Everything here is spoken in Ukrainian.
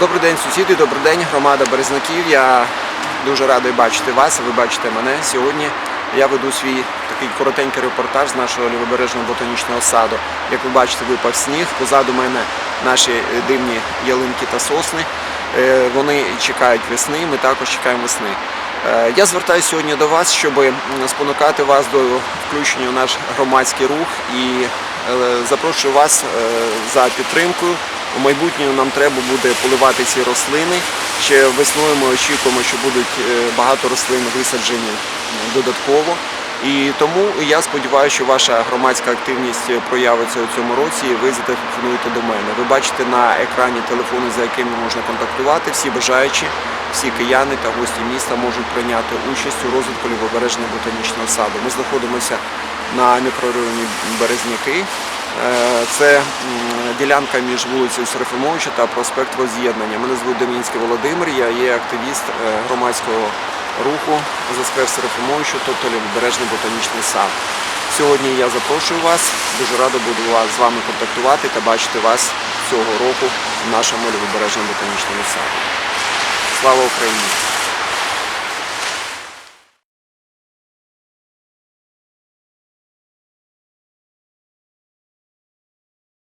Добрий день, сусіди, добрий день, громада Березнаків. Я дуже радий бачити вас, ви бачите мене. Сьогодні я веду свій такий коротенький репортаж з нашого лівобережного ботанічного саду. Як ви бачите, випав сніг. Позаду мене наші дивні ялинки та сосни. Е, Вони чекають весни, ми також чекаємо весни. Е, Я звертаюся сьогодні до вас, щоб спонукати вас до включення в наш громадський рух і запрошую вас е, за підтримкою. У майбутньому нам треба буде поливати ці рослини. Ще весною ми очікуємо, що будуть е, багато рослин висаджені додатково. І тому я сподіваюся, що ваша громадська активність проявиться у цьому році і ви зателефонуєте до мене. Ви бачите на екрані телефони, за якими можна контактувати. Всі бажаючі, всі кияни та гості міста можуть прийняти участь у розвитку лівобережного ботанічного саду. Ми знаходимося на мікрорайоні Березняки. Е, Це ділянка між вулицею Серафимовича та проспект Воз'єднання. Мене звуть Домінський Володимир, я є активіст е, громадського руху за сквер Серафимовича, тобто Лівобережний ботанічний сад. Сьогодні я запрошую вас, дуже радо буду з вами контактувати та бачити вас цього року в нашому Лівобережному ботанічному саді. Слава Україні!